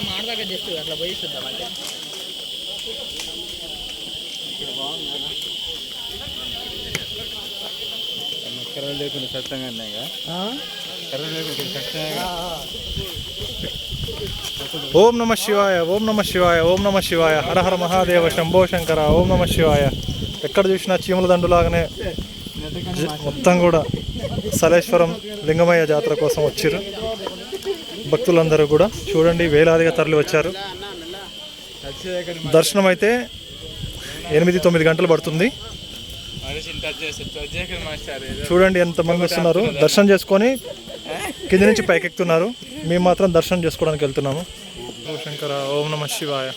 మనం ఆడదాకా జస్ట్ అట్లా పోయి చూద్దాం అంటే కర్రలు లేకుండా స్వచ్ఛంగా ఉన్నాయిగా కర్రలు లేకుండా స్వచ్ఛంగా ఓం నమ శివాయ ఓం నమ శివాయ ఓం నమ శివాయ. హర హర మహాదేవ శంభో శంకర ఓం నమ శివాయ. ఎక్కడ చూసినా చీమల దండులాగానే మొత్తం కూడా. సలేశ్వరం లింగమయ్య జాతర కోసం వచ్చారు భక్తులందరూ కూడా. చూడండి వేలాదిగా తరలి వచ్చారు. దర్శనం అయితే ఎనిమిది తొమ్మిది గంటలు పడుతుంది. చూడండి ఎంతమంది వస్తున్నారు. దర్శనం చేసుకొని కింది నుంచి పైకెక్కుతున్నారు. మేము మాత్రం దర్శనం చేసుకోవడానికి వెళ్తున్నాము. శంకర ఓం నమ శివాయ.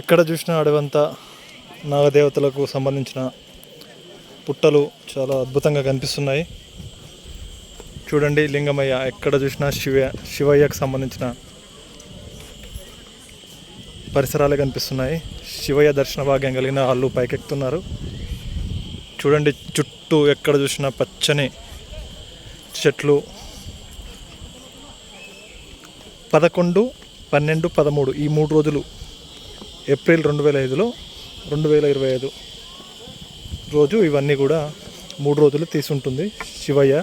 ఎక్కడ చూసినా అడవంతా నాగదేవతలకు సంబంధించిన పుట్టలు చాలా అద్భుతంగా కనిపిస్తున్నాయి. చూడండి లింగమయ్య ఎక్కడ చూసినా శివ శివయ్యకు సంబంధించిన పరిసరాలే కనిపిస్తున్నాయి. శివయ్య దర్శన భాగ్యం కలిగిన వాళ్ళు పైకెక్కుతున్నారు. చూడండి చుట్టూ ఎక్కడ చూసినా పచ్చని చెట్లు. పదకొండు పన్నెండు పదమూడు ఈ మూడు రోజులు ఏప్రిల్ రెండు వేల ఐదులో రెండు వేల ఇరవై ఐదు రోజు ఇవన్నీ కూడా మూడు రోజులు తీసుంటుంది శివయ్య.